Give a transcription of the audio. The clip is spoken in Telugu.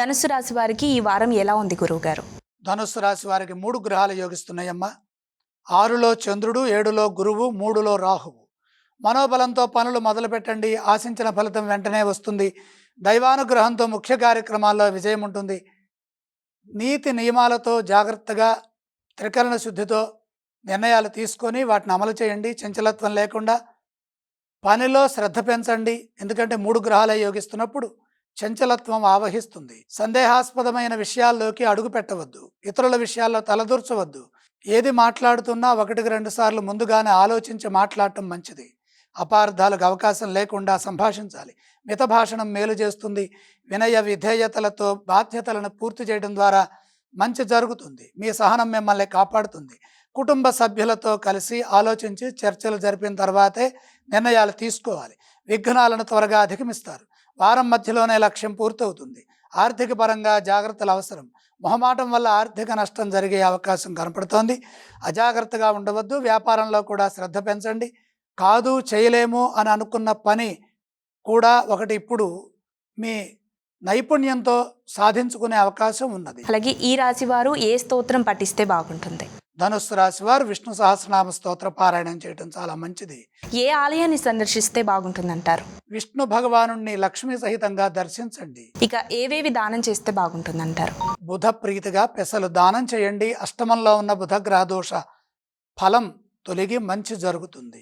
ధనుసు రాశి వారికి ఈ వారం ఎలా ఉంది గురువు గారు ధనుసు రాశి వారికి మూడు గ్రహాలు యోగిస్తున్నాయమ్మా. ఆరులో చంద్రుడు ఏడులో గురువు మూడులో రాహువు. మనోబలంతో పనులు మొదలుపెట్టండి ఆశించిన ఫలితం వెంటనే వస్తుంది. దైవానుగ్రహంతో ముఖ్య కార్యక్రమాల్లో విజయం ఉంటుంది. నీతి నియమాలతో జాగ్రత్తగా త్రికరణ శుద్ధితో నిర్ణయాలు తీసుకొని వాటిని అమలు చేయండి. చంచలత్వం లేకుండా పనిలో శ్రద్ధ పెంచండి. ఎందుకంటే మూడు గ్రహాలే యోగిస్తున్నప్పుడు చంచలత్వం ఆవహిస్తుంది. సందేహాస్పదమైన విషయాల్లోకి అడుగు పెట్టవద్దు. ఇతరుల విషయాల్లో తలదూర్చవద్దు. ఏది మాట్లాడుతున్నా ఒకటికి రెండు సార్లు ముందుగానే ఆలోచించి మాట్లాడటం మంచిది. అపార్థాలకు అవకాశం లేకుండా సంభాషించాలి. మిత భాషణం మేలు చేస్తుంది. వినయ విధేయతలతో బాధ్యతలను పూర్తి చేయడం ద్వారా మంచి జరుగుతుంది. మీ సహనం మిమ్మల్ని కాపాడుతుంది. కుటుంబ సభ్యులతో కలిసి ఆలోచించి చర్చలు జరిపిన తర్వాతే నిర్ణయాలు తీసుకోవాలి. విఘ్నాలను త్వరగా అధిగమిస్తారు. వారం మధ్యలోనే లక్ష్యం పూర్తవుతుంది. ఆర్థిక పరంగా జాగ్రత్తలు అవసరం. మొహమాటం వల్ల ఆర్థిక నష్టం జరిగే అవకాశం కనపడుతోంది. అజాగ్రత్తగా ఉండవద్దు. వ్యాపారంలో కూడా శ్రద్ధ పెంచండి. కాదు చేయలేము అని అనుకున్న పని కూడా ఒకటి ఇప్పుడు మీ నైపుణ్యంతో సాధించుకునే అవకాశం ఉన్నది. అలాగే ఈ రాశి వారు ఏ స్తోత్రం పఠిస్తే బాగుంటుంది? ధనుస్సు రాశి వారు విష్ణు సహస్రనామ స్తోత్ర పారాయణం చేయడం చాలా మంచిది. ఏ ఆలయాన్ని సందర్శిస్తే బాగుంటుందంటారు? విష్ణు భగవాను లక్ష్మీ సహితంగా దర్శించండి. ఇక ఏవేవి దానం చేస్తే బాగుంటుందంటారు? బుధ ప్రీతిగా పెసలు దానం చేయండి. అష్టమంలో ఉన్న బుధ గ్రహ దోష ఫలం తొలగి మంచి జరుగుతుంది.